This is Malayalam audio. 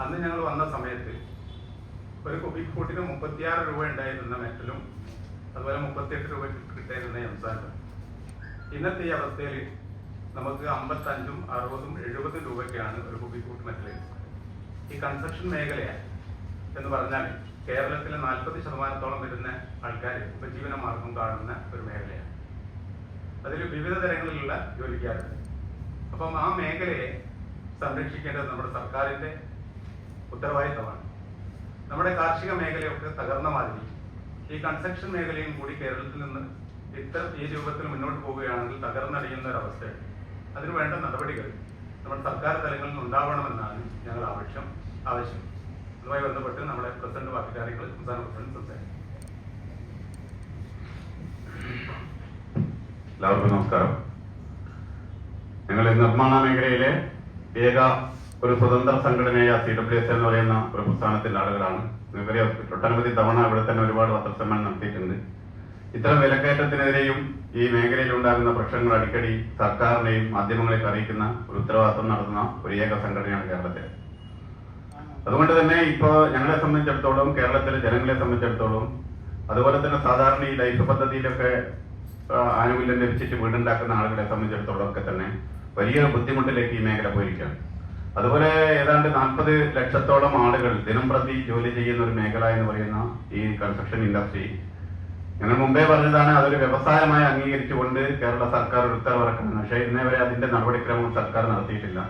അന്ന് ഞങ്ങൾ വന്ന സമയത്ത് ഒരു കുബിക് ഫൂട്ടിന് മുപ്പത്തിയാറ് രൂപ ഉണ്ടായിരുന്ന മെറ്റലും അതുപോലെ മുപ്പത്തിയെട്ട് രൂപ കിട്ടായിരുന്ന എംസാൻഡും ഇന്നത്തെ ഈ അവസ്ഥയിൽ നമുക്ക് അമ്പത്തഞ്ചും അറുപതും എഴുപതും രൂപയ്ക്കാണ് ഒരു കുബിക് ഫൂട്ട് മെറ്റൽ ഈ കൺസ്ട്രക്ഷൻ മേഖലയാണ് എന്ന് പറഞ്ഞാൽ കേരളത്തിലെ നാൽപ്പത് ശതമാനത്തോളം വരുന്ന ആൾക്കാർ ഉപജീവന മാർഗം കാണുന്ന ഒരു മേഖലയാണ് അതിൽ വിവിധ തരങ്ങളിലുള്ള ജോലിക്കാരുണ്ട്. അപ്പം ആ മേഖലയെ സംരക്ഷിക്കേണ്ടത് നമ്മുടെ സർക്കാരിന്റെ ഉത്തരവാദിത്തമാണ്. നമ്മുടെ കാർഷിക മേഖലയൊക്കെ തകർന്ന മാതിരി ഈ കൺസ്ട്രക്ഷൻ മേഖലയും കൂടി കേരളത്തിൽ നിന്ന് ഇത്ര ഈ രൂപത്തിൽ മുന്നോട്ട് പോവുകയാണെങ്കിൽ തകർന്നടിയുന്ന ഒരവസ്ഥയാണ് അതിന് വേണ്ട നടപടികൾ നമ്മുടെ സർക്കാർ തലങ്ങളിൽ നിന്ന് ഉണ്ടാവണമെന്നാണ് ഞങ്ങൾ ആവശ്യം ആവശ്യം. അതുമായി ബന്ധപ്പെട്ട് നമ്മുടെ പ്രസിഡന്റ് ബാക്കി കാര്യങ്ങൾ സംസ്ഥാന പ്രസിഡന്റ് സംസാരിക്കും. എല്ലാവർക്കും നമസ്കാരം. ഞങ്ങൾ നിർമ്മാണ മേഖലയിലെ ഏക ഒരു സ്വതന്ത്ര സംഘടനയായ സി ഡബ്ല്യു എസ് എന്ന് പറയുന്ന ഒരു പ്രസ്ഥാനത്തിന്റെ ആളുകളാണ്. ഇവരെ ഒട്ടനവധി തവണ ഇവിടെ തന്നെ ഒരുപാട് പത്രസമ്മേളനം നടത്തിയിട്ടുണ്ട്. ഇത്തരം വിലക്കയറ്റത്തിനെതിരെയും ഈ മേഖലയിൽ ഉണ്ടാകുന്ന പ്രശ്നങ്ങൾ അടിക്കടി സർക്കാരിനെയും മാധ്യമങ്ങളെയൊക്കെ അറിയിക്കുന്ന ഒരു ഉത്തരവാദിത്വം നടത്തുന്ന ഒരു ഏക സംഘടനയാണ് കേരളത്തിൽ അതുകൊണ്ട് തന്നെ ഇപ്പോ ഞങ്ങളെ സംബന്ധിച്ചിടത്തോളം കേരളത്തിലെ ജനങ്ങളെ സംബന്ധിച്ചിടത്തോളം അതുപോലെ തന്നെ സാധാരണ ഈ ലൈഫ് പദ്ധതിയിലൊക്കെ ആനുകൂല്യം ലഭിച്ചിട്ട് വീടുണ്ടാക്കുന്ന ആളുകളെ സംബന്ധിച്ചിടത്തോളം ഒക്കെ തന്നെ വലിയ ബുദ്ധിമുട്ടിലേക്ക് ഈ മേഖല പോയിരിക്കുകയാണ്. അതുപോലെ ഏതാണ്ട് നാൽപ്പത് ലക്ഷത്തോളം ആളുകൾ ദിനം പ്രതി ജോലി ചെയ്യുന്ന ഒരു മേഖല എന്ന് പറയുന്ന ഈ കൺസ്ട്രക്ഷൻ ഇൻഡസ്ട്രി ഞങ്ങൾ മുമ്പേ പറഞ്ഞതാണ് അതൊരു വ്യവസായമായി അംഗീകരിച്ചുകൊണ്ട് കേരള സർക്കാർ ഉത്തരവിറക്കുന്നത് പക്ഷേ ഇന്നേ വരെ അതിന്റെ നടപടിക്രമം സർക്കാർ നടത്തിയിട്ടില്ല.